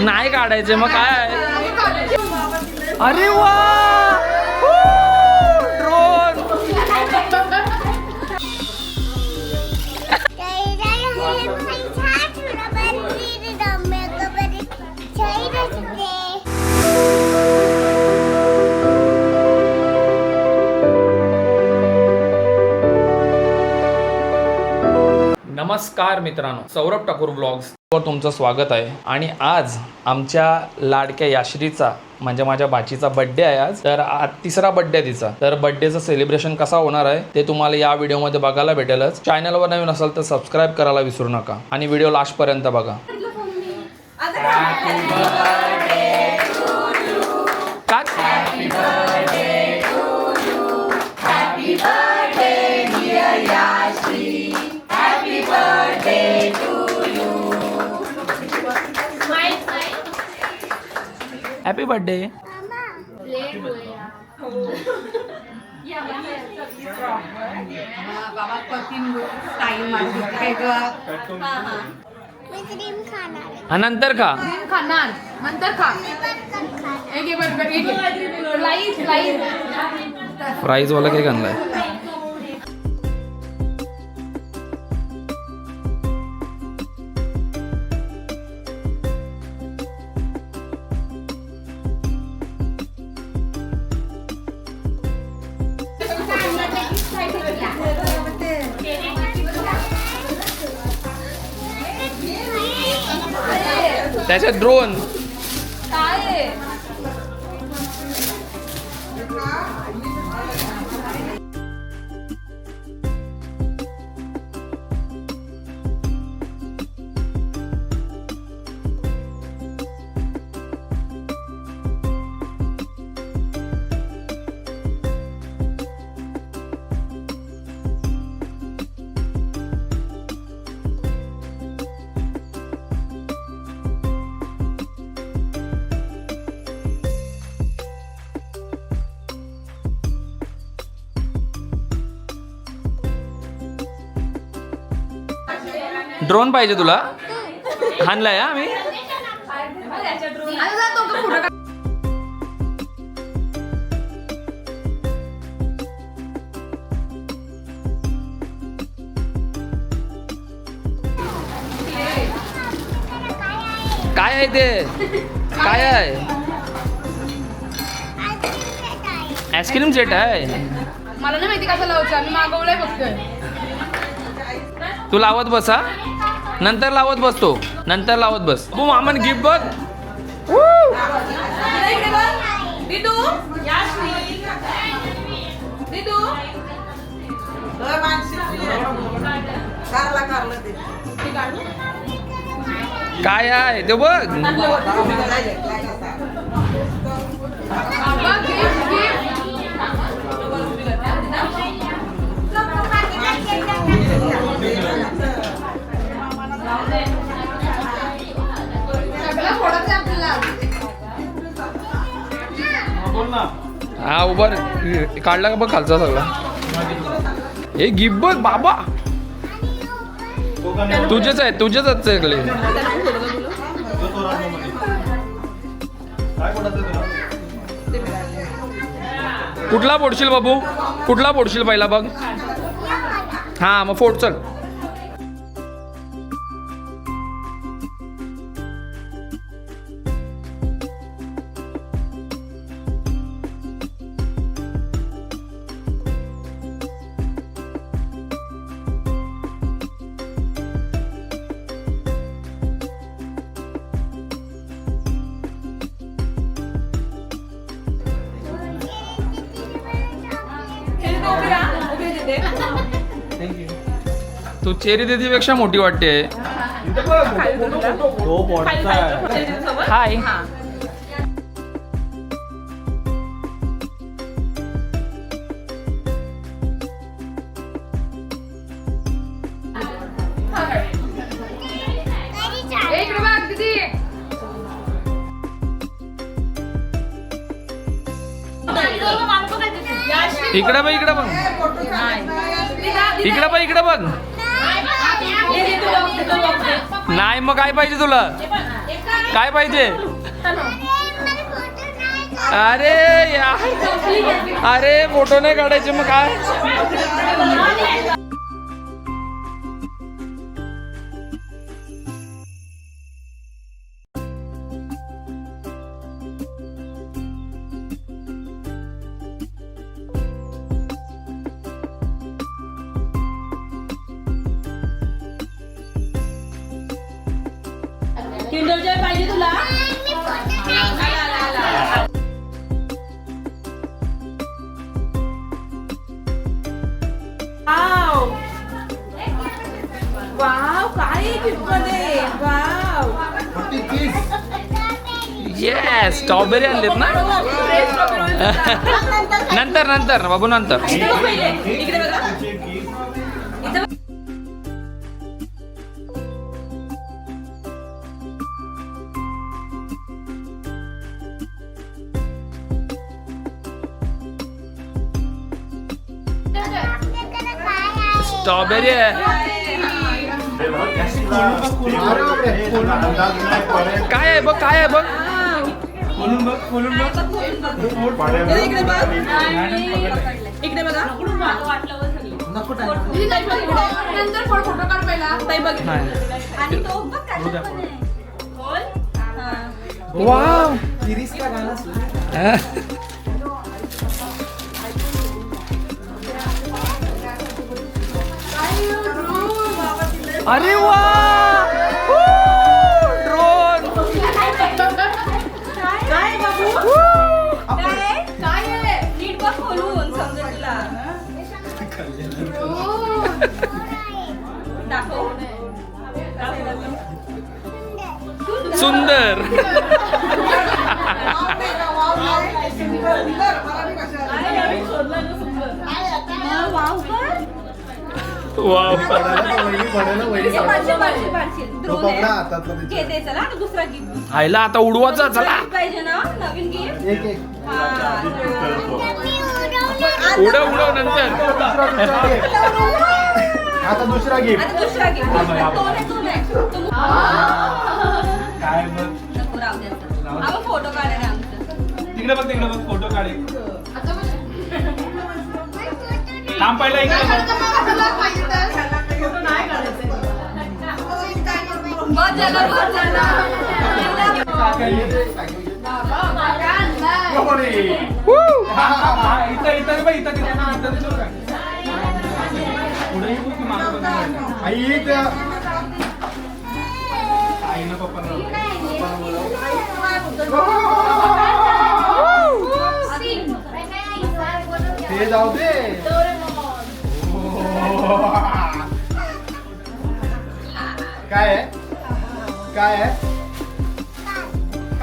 नाही काढायचे मग काय अरे वा! ड्रोन नमस्कार मित्रांनो सौरभ ठाकूर ब्लॉग्स वर तुमचं स्वागत आहे. आणि आज आमच्या लाडक्या याश्रीचा म्हणजे माझ्या बाचीचा बड्डे आहे आज. तर आज तिसरा बड्डे आहे तिचा. तर बड्डेचं सेलिब्रेशन कसा होणार आहे ते तुम्हाला या व्हिडिओमध्ये बघायला भेटेलच. चॅनलवर नवीन असाल तर सबस्क्राईब करायला विसरू नका. आणि व्हिडिओ लास्टपर्यंत बघा. का? हॅपी बर्थडे काय नंतर का खाणार. नंतर खा. एक एक बरोबर एक लाइट लाइट प्राईज वाला केक आणलाय त्याच्यात ड्रोन ड्रोन पाहिजे तुला? हाणलाय हा आम्ही काय आहे ते? काय आहे? आईस्क्रीम सेट आहे. मला नाही माहिती कसं लावायचं आम्ही मागवलंय फक्त. तू लावत बसा. नंतर लावत बसतो नंतर लावत बस. तू मामन गिफ्ट बघ. काय आहे? ते बघ हा उभार काढला का बघ खालचा सगळा. हे गिफ्ट बघ बाबा. तुझेच आहे तुझेच आहेत सगळे कुठला फोडशील बाबू? कुठला फोडशील पहिला बघ? हा मग फोड चल. तू चेरी दीदीपेक्षा मोठी वाटते. हाय इकडे बघ इकडे बघ. इकडे बघ इकडे बघ. नाही मग काय पाहिजे तुला? काय पाहिजे? अरे या अरे फोटो नाही काढायचे मग काय? किंडर जॉय पाहिजे तुला वाव वाव काय आहे गिफ्टमध्ये वाव येस स्ट्रॉबेरी आणलेत ना नंतर नंतर बाबू नंतर इकडे बघ पहिले इकडे बघा इथं बघ. स्ट्रॉबेरी आहे काय आहे बघ काय आहे बघ? इकडे इकडे बघ. इकडे बघा. दीदी ताई बघ. इकडे. नंतर फोटो फोटो काढ पहिला. ताई बघ. नाही आणि तो बघ अरे वा! ड्रोन काय बाबू? काय काय आहे? नीट बघ खोलून समजेल तुला दाखव. सुंदर. वाव. दे चला आता उडवायचा चला. पाहिजे ना नवीन गिफ्ट एक एक. उडव उडव नंतर. आता दुसरा गिफ्ट आता दुसरा गिफ्ट तो नाही तो नाही. तो मु- काय बघ तिकडे बघ तिकडे बघ फोटो काढे. आणलाय हा, इथं इथं बघ इथं? पुढे? आई त्या आईनं ते जाऊ दे. काय आहे? काय आहे?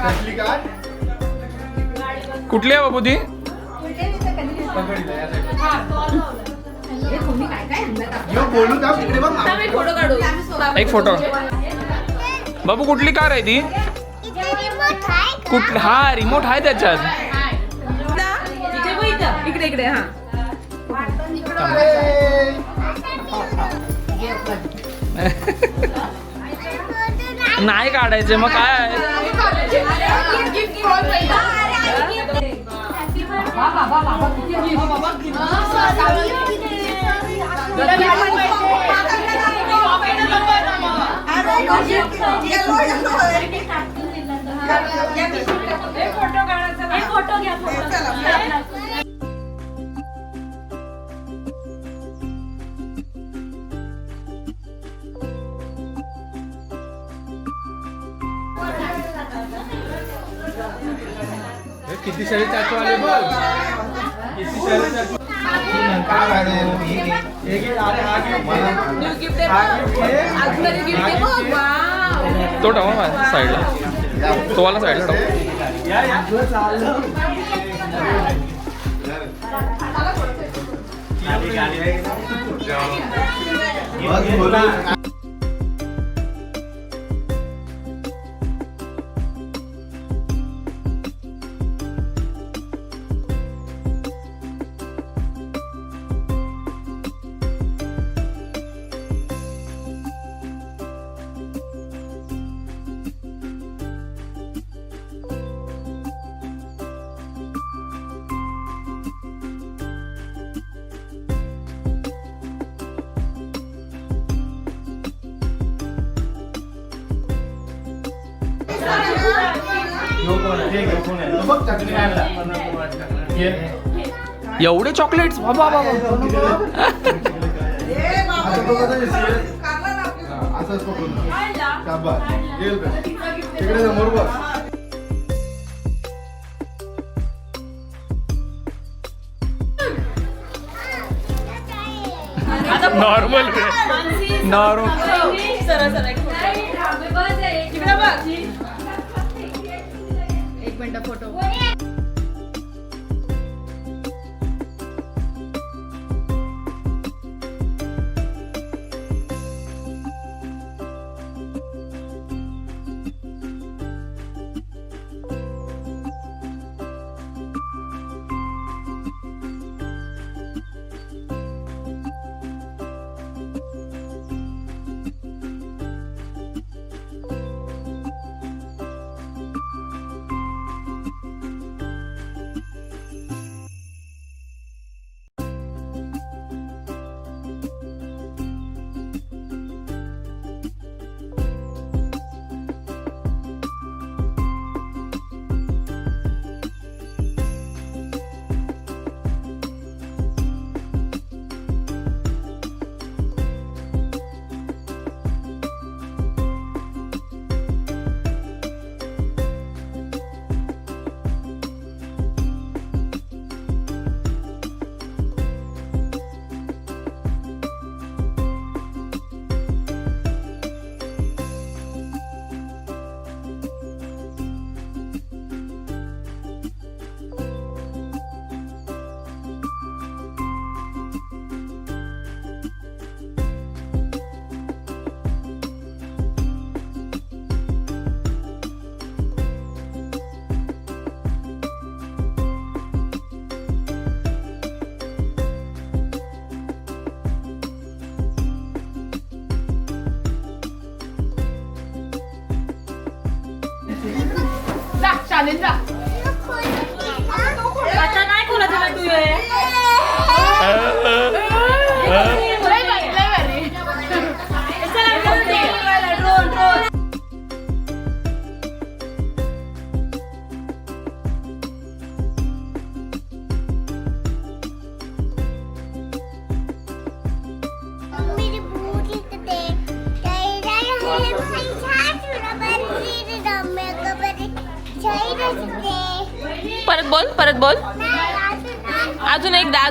कसली कार? कुठली आहे बाबू ती? बोलू का तिकडे बघ ना. फोटो काढू एक फोटो. बाबू कुठली कार आहे ती? कुठ हा रिमोट आहे त्याच्यात. इकडे इकडे हा. नाही काढायचे मग काय कोण पहिला फोटो घ्या न्यू गिफ्ट आहे आतमध्ये गिफ्ट आहे बघ. वाव तो ठेवा माझ्या साईडला? तो वाला साईडला ठेवा एवढे चॉकलेट्स बाबा बाबा आता बघ? फोटो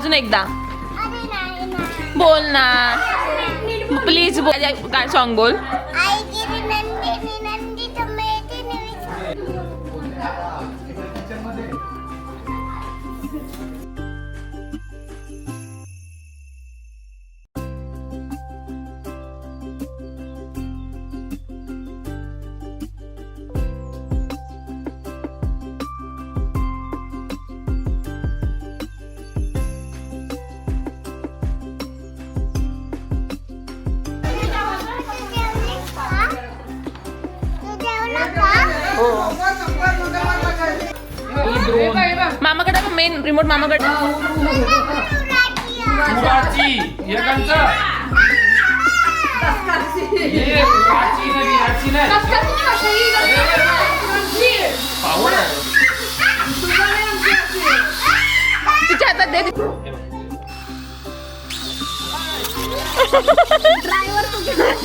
अजून एकदा. बोल ना. प्लीज बोल. काय सॉन्ग बोल? मामाकडे मेन रिमोट मामाकडे प्राची कंचं प्राची नाही प्राची नाही कसं तू अशी करते? पावर आहे तिच्या हातात दे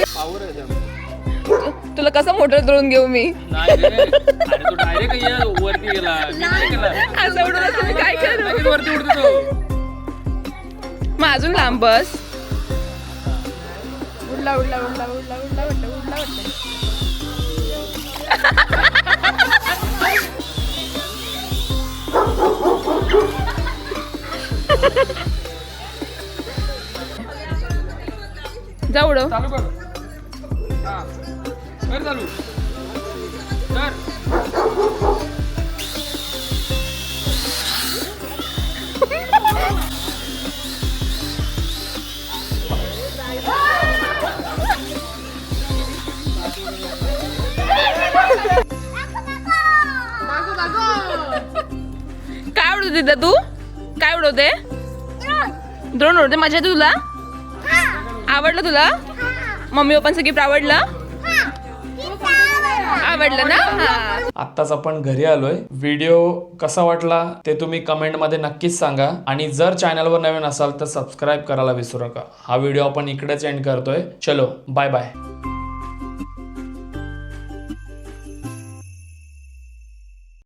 पावर आहे त्यामध्ये. तुला कसं मोटर धरून घेऊ मी? नाही रे. अरे तो डायरेक्ट ये वरती गेला. मी नाही. गेला असं उडून असं मी काय करू? लगेच वरती उडतो तो. मग अजून लांब बस. उडला उडला उडला उडला उडला वाटतं उडला वाटतं. जा उडव चालू कर. हा. कर चालू कर दाखव दाखव काय उडवते दिदा तू? काय उडवते? ड्रोन उडवते. मजा येते तुला? आवडलं तुला? मम्मी पप्पांचं गिफ्ट आवडलं? आवडलं ना? हा. आत्ताच आपण घरी आलोय. व्हिडिओ कसा वाटला ते तुम्ही कमेंटमध्ये नक्कीच सांगा. आणि जर चॅनलवर नवीन असाल तर सबस्क्राईब करायला विसरू नका. हा व्हिडिओ आपण इकडेच एंड करतोय. चलो बाय बाय